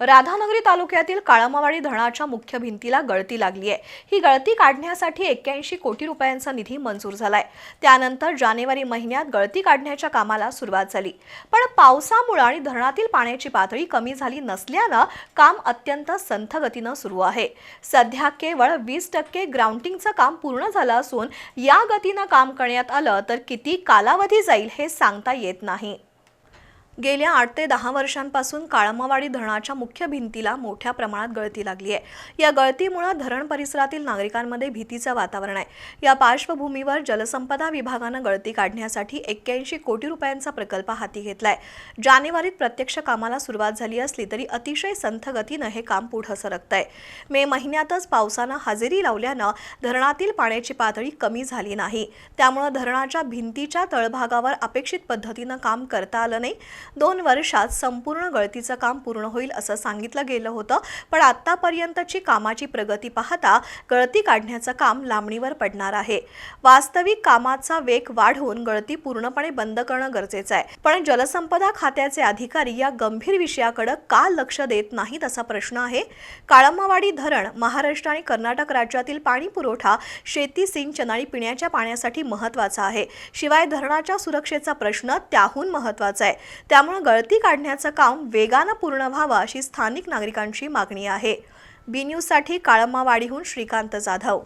राधानगरी तालुक्यातील काळमावाडी धरणाच्या मुख्य भिंतीला गळती लागली आहे. ही गळती काढण्यासाठी एक्क्याऐंशी कोटी रुपयांचा निधी मंजूर झालाय. त्यानंतर जानेवारी महिन्यात गळती काढण्याच्या कामाला सुरुवात झाली. पण पावसामुळे आणि धरणातील पाण्याची पातळी कमी झाली नसल्यानं काम अत्यंत संथ गतीनं सुरू आहे. सध्या केवळ वीस टक्के ग्राउंडिंगचं काम पूर्ण झालं असून या गतीनं काम करण्यात आलं तर किती कालावधी जाईल हे सांगता येत नाही. गेल्या आठ ते दहा वर्षांपासून काळमावाडी धरणाच्या मुख्य भिंतीला मोठ्या प्रमाणात गळती लागली आहे. या गळतीमुळे धरण परिसरातील नागरिकांमध्ये भीतीचं वातावरण आहे. या पार्श्वभूमीवर जलसंपदा विभागानं गळती काढण्यासाठी एक्क्याऐंशी कोटी रुपयांचा प्रकल्प हाती घेतलाय. जानेवारीत प्रत्यक्ष कामाला सुरुवात झाली असली तरी अतिशय संथ गतीनं हे काम पुढं सरकत आहे मे महिन्यातच पावसानं हजेरी लावल्यानं धरणातील पाण्याची पातळी कमी झाली नाही. त्यामुळं धरणाच्या भिंतीच्या तळभागावर अपेक्षित पद्धतीनं काम करता आलं नाही. दोन वर्षात संपूर्ण गळतीचं काम पूर्ण होईल असं सांगितलं गेलं होतं. पण आतापर्यंतची कामाची प्रगती पाहता गळती काढण्याचं काम लांबणीवर पडणार आहे. वास्तविक कामाचा वेग वाढवून गळती पूर्णपणे बंद करणं गरजेचं आहे. पण जलसंपदा खात्याचे अधिकारी या गंभीर विषयाकडे का लक्ष देत नाहीत असा प्रश्न आहे. काळमावाडी धरण महाराष्ट्र आणि कर्नाटक राज्यातील पाणी पुरवठा शेती सिंचन आणि पिण्याच्या पाण्यासाठी महत्त्वाचा आहे. शिवाय धरणाच्या सुरक्षेचा प्रश्न त्याहून महत्त्वाचा आहे. त्यामुळे गळती काढण्याचं काम वेगानं पूर्ण व्हावं अशी स्थानिक नागरिकांची मागणी आहे. बी न्यूजसाठी काळम्मावाडीहून श्रीकांत जाधव.